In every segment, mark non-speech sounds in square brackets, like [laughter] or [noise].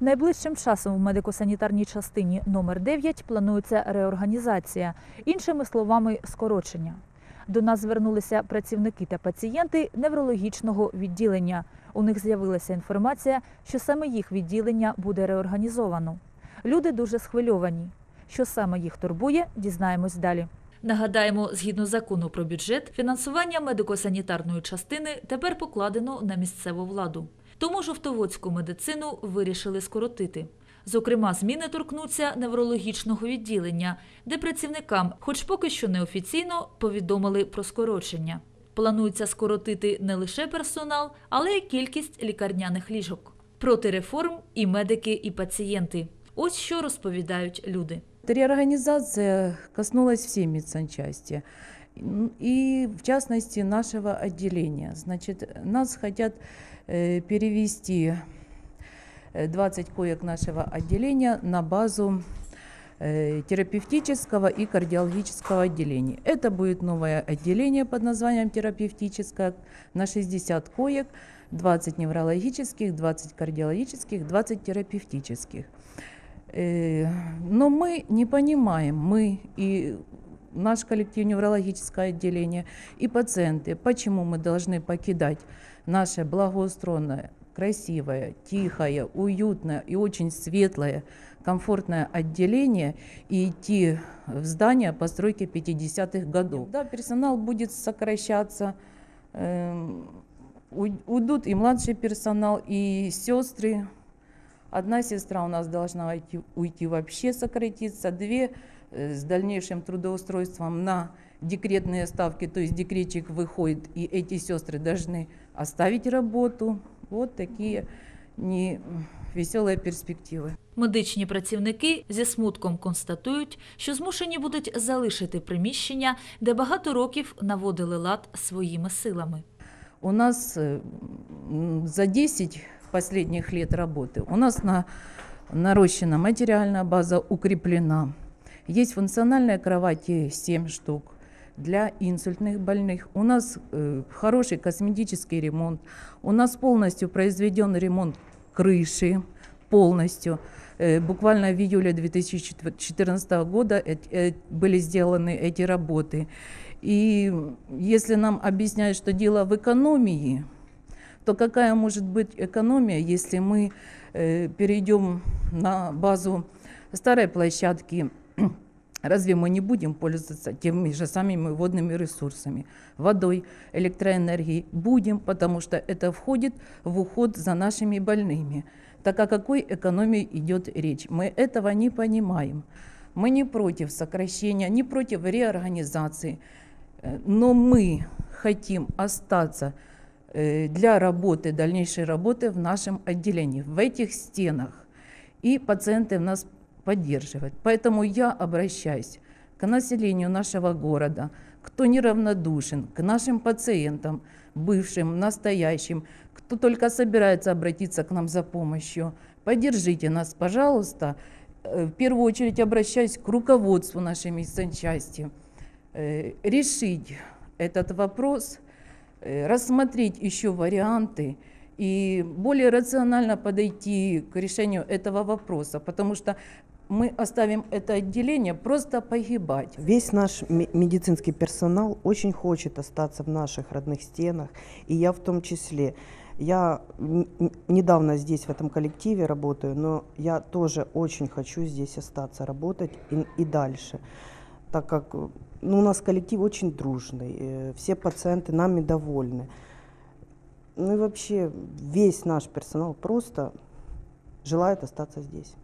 Найближчим часом в медико-санітарній частині номер 9 планується реорганізація, іншими словами, скорочення. До нас звернулися працівники та пацієнти неврологічного відділення. У них з'явилася інформація, що саме їх відділення буде реорганізовано. Люди дуже схвильовані. Що саме їх турбує, дізнаємось далі. Нагадаємо, згідно закону про бюджет, фінансування медико-санітарної частини тепер покладено на місцеву владу. Тому жовтоводську медицину вирішили скоротити. Зокрема, зміни торкнуться неврологічного відділення, де працівникам, хоч поки що неофіційно, повідомили про скорочення. Планується скоротити не лише персонал, але й кількість лікарняних ліжок. Проти реформ і медики, і пацієнти. Ось що розповідають люди. Реорганизация коснулась всей медсанчасти. И в частности нашего отделения. Значит, нас хотят э, перевести э, 20 коек нашего отделения на базу э, терапевтического и кардиологического отделений. Это будет новое отделение под названием терапевтическое на 60 коек, 20 неврологических, 20 кардиологических, 20 терапевтических. Э, Но мы не понимаем, мы и наш коллектив неврологическое отделение, и пациенты, почему мы должны покидать наше благоустроенное, красивое, тихое, уютное и очень светлое, комфортное отделение и идти в здание постройки 50-х годов. Да, персонал будет сокращаться, уй- уйдут и младший персонал, и сестры, Одна сестра у нас должна уйти, уйти вообще сократиться, две э, с дальнейшим трудоустройством на декретные ставки, то есть декретчик выходит, и эти сестры должны оставить работу. Вот такие не веселые перспективы. Медичні працівники зі смутком констатують, що змушені будуть залишити приміщення, де багато років наводили лад своїми силами. У нас э, м, за 10 последних лет работы у нас на, нарощена материальная база укреплена. Есть функциональные кровати 7 штук для инсультных больных. У нас э, хороший косметический ремонт. У нас полностью произведен ремонт крыши, полностью. Э, Буквально в июле 2014 года эт- э, были сделаны эти работы. И если нам объясняют, что дело в экономии, то какая может быть экономия, если мы э, перейдем на базу старой площадки? Разве мы не будем пользоваться теми же самыми водными ресурсами, водой, электроэнергией? Будем, потому что это входит в уход за нашими больными. Так о какой экономии идет речь? Мы этого не понимаем. Мы не против сокращения, не против реорганизации, Э, но мы хотим остаться э, для работы, дальнейшей работы в нашем отделении, в этих стенах. И пациенты нас поддерживают. Поэтому я обращаюсь к населению нашего города, кто неравнодушен, к нашим пациентам, бывшим, настоящим, кто только собирается обратиться к нам за помощью. Поддержите нас, пожалуйста. Э, В первую очередь обращаюсь к руководству нашей медсанчасти э, решить этот вопрос, э, рассмотреть еще варианты и более рационально подойти к решению этого вопроса, потому что мы оставим это отделение просто погибать. Весь наш ме- медицинский персонал очень хочет остаться в наших родных стенах, и я в том числе. Я недавно здесь, в этом коллективе работаю, но я тоже очень хочу здесь остаться, работать и, и дальше, так как ну, у нас коллектив очень дружный, э, все пациенты нами довольны. Ну и вообще весь наш персонал просто желает остаться здесь.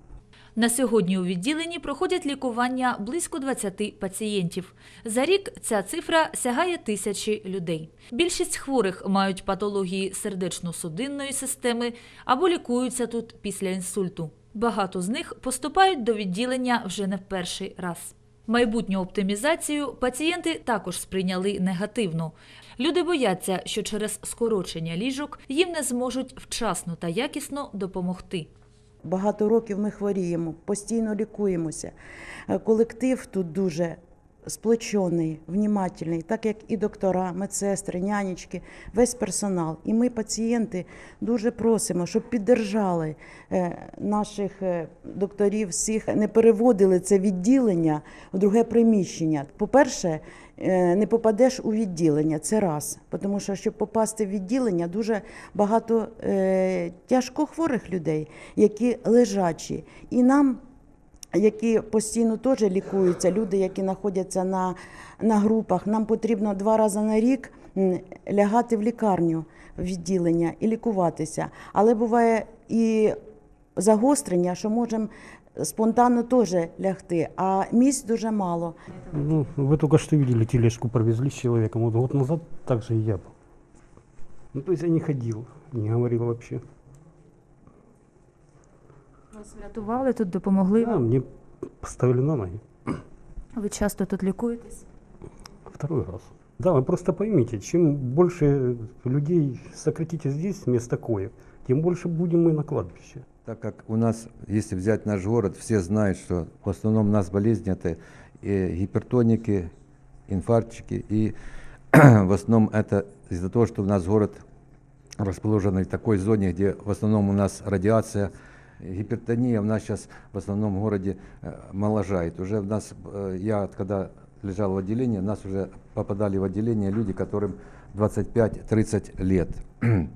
На сьогодні у відділенні проходять лікування близько 20 пацієнтів. За рік ця цифра сягає тисячі людей. Більшість хворих мають патології сердечно-судинної системи або лікуються тут після інсульту. Багато з них поступають до відділення вже не в перший раз. Майбутню оптимізацію пацієнти також сприйняли негативно. Люди бояться, що через скорочення ліжок їм не зможуть вчасно та якісно допомогти. Багато років ми хворіємо, постійно лікуємося. Е, Колектив тут дуже сплочений, внімательний, так як і доктора, медсестри, нянечки, весь персонал. І ми, пацієнти, дуже просимо, щоб піддержали е, наших е, докторів, всіх не переводили це відділення в друге приміщення. По-перше, е, не попадеш у відділення, це раз. Тому що, щоб попасти в відділення, дуже багато е, тяжкохворих людей, які лежачі. І нам які постійно теж лікуються, люди, які знаходяться на, на групах. Нам потрібно два рази на рік лягати в лікарню в відділення і лікуватися. Але буває і загострення, що можемо спонтанно теж лягти, а місць дуже мало. Ну, вы только что видели тележку, провезли с человеком. Вот год назад так же и я был. Ну, то есть я не ходил, не говорил вообще. Вас врятували, тут допомогли. Да, мне поставили на ноги Ви часто тут лікуєтесь? второй раз. Да, вы просто поймите, чем больше людей сократите здесь вместо коек, тем больше будем мы на кладбище. Так как у нас, если взять наш город, все знают, что в основном у нас болезни это э, гипертоники, инфарктчики. И [clears throat] в основном это из-за того, что у нас город расположен в такой зоне, где в основном у нас радиация, гипертония у нас сейчас в основном в городе э, моложает. Уже у нас, э, я когда лежал в отделении, у нас уже попадали в отделение люди, которым 25-30 лет. [clears throat]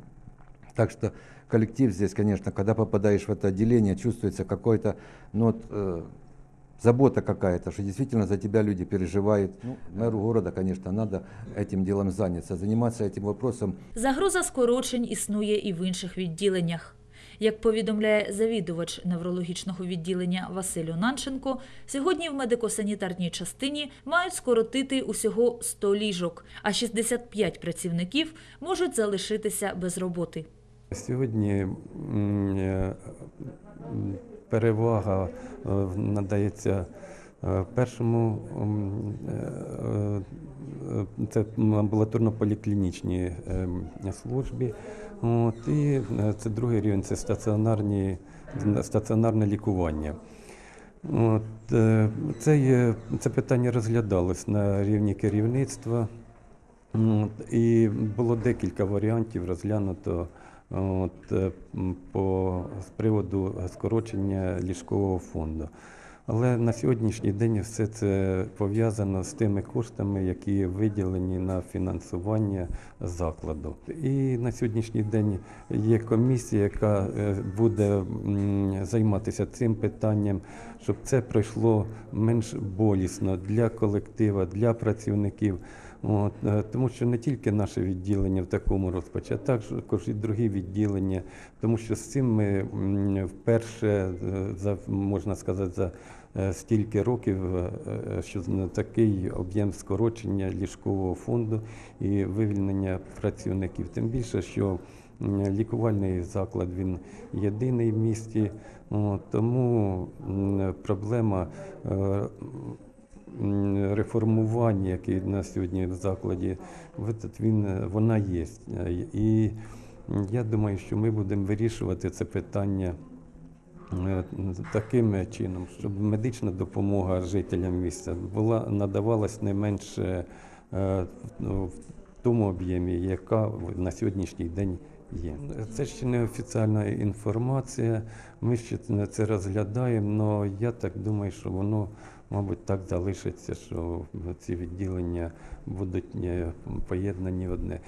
Так что коллектив здесь, конечно, когда попадаешь в это отделение, чувствуется какой-то, ну вот, э, забота какая-то, что действительно за тебя люди переживают. Ну, мэру города, конечно, надо этим делом заняться, заниматься этим вопросом Загроза скорочень існує і в інших відділеннях. Як повідомляє завідувач неврологічного відділення Василь Онанченко, сьогодні в медико-санітарній частині мають скоротити усього 100 ліжок, а 65 працівників можуть залишитися без роботи. Сьогодні е, перевага е, надається е, першому це амбулаторно-поліклінічній ем, службі. От, і це другий рівень це стаціонарні, стаціонарне лікування. От, це, є, це питання розглядалось на рівні керівництва. От, І було декілька варіантів розглянуто от, е, по, з приводу скорочення ліжкового фонду. Але на сьогоднішній день все це пов'язано з тими коштами, які виділені на фінансування закладу. І на сьогоднішній день є комісія, яка е, буде займатися цим питанням, щоб це пройшло менш болісно для колектива, для працівників. От, е, тому що не тільки наше відділення в такому розпачі, а також і другі відділення, тому що з цим ми вперше е, за можна сказати за е, стільки років, що такий об'єм скорочення ліжкового фонду і вивільнення працівників. Тим більше, що лікувальний заклад він єдиний в місті, тому проблема. Реформування, яке на сьогодні в закладі, він, е, вона є. І я думаю, що ми будемо вирішувати це питання е, таким чином, щоб медична допомога жителям міста була надавалась не менше е, ну, в тому об'ємі, яка на сьогоднішній день є. Це ще не офіційна інформація. Ми ще це розглядаємо, але я так думаю, що воно, мабуть, так залишиться, що ці відділення будуть е, поєднані в одне.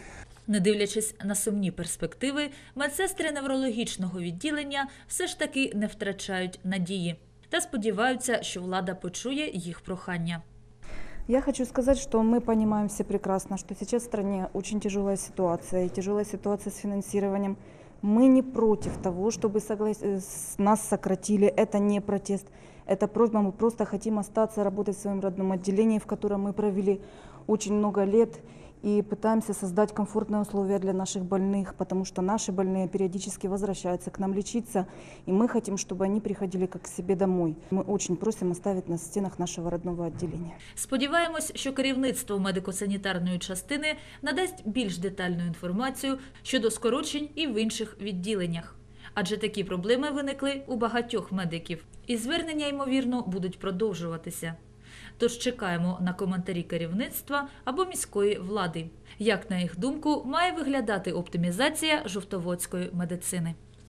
Не дивлячись на сумні перспективи, медсестри неврологічного відділення все ж таки не втрачають надії та сподіваються, що влада почує їх прохання. Я хочу сказать, что мы понимаем все прекрасно, что сейчас в стране очень тяжелая ситуация, и тяжелая ситуация с финансированием. Мы не против того, чтобы соглас- э, нас сократили. Это не протест, это просьба. Мы просто хотим остаться, работать в своем родном отделении, в котором мы провели очень много лет, и пытаемся создать комфортные условия для наших больных, потому что наши больные периодически возвращаются к нам лечиться, и мы хотим, чтобы они приходили как к себе домой. Мы очень просим оставить нас в стенах нашего родного отделения. Сподіваємось, що керівництво медико-санітарної частини надасть більш детальну інформацію щодо скорочень і в інших відділеннях. Адже такі проблеми виникли у багатьох медиків, і звернення, ймовірно, будуть продовжуватися. Тож чекаємо на коментарі керівництва або міської влади. Як на їх думку, має виглядати оптимізація жовтоводської медицини.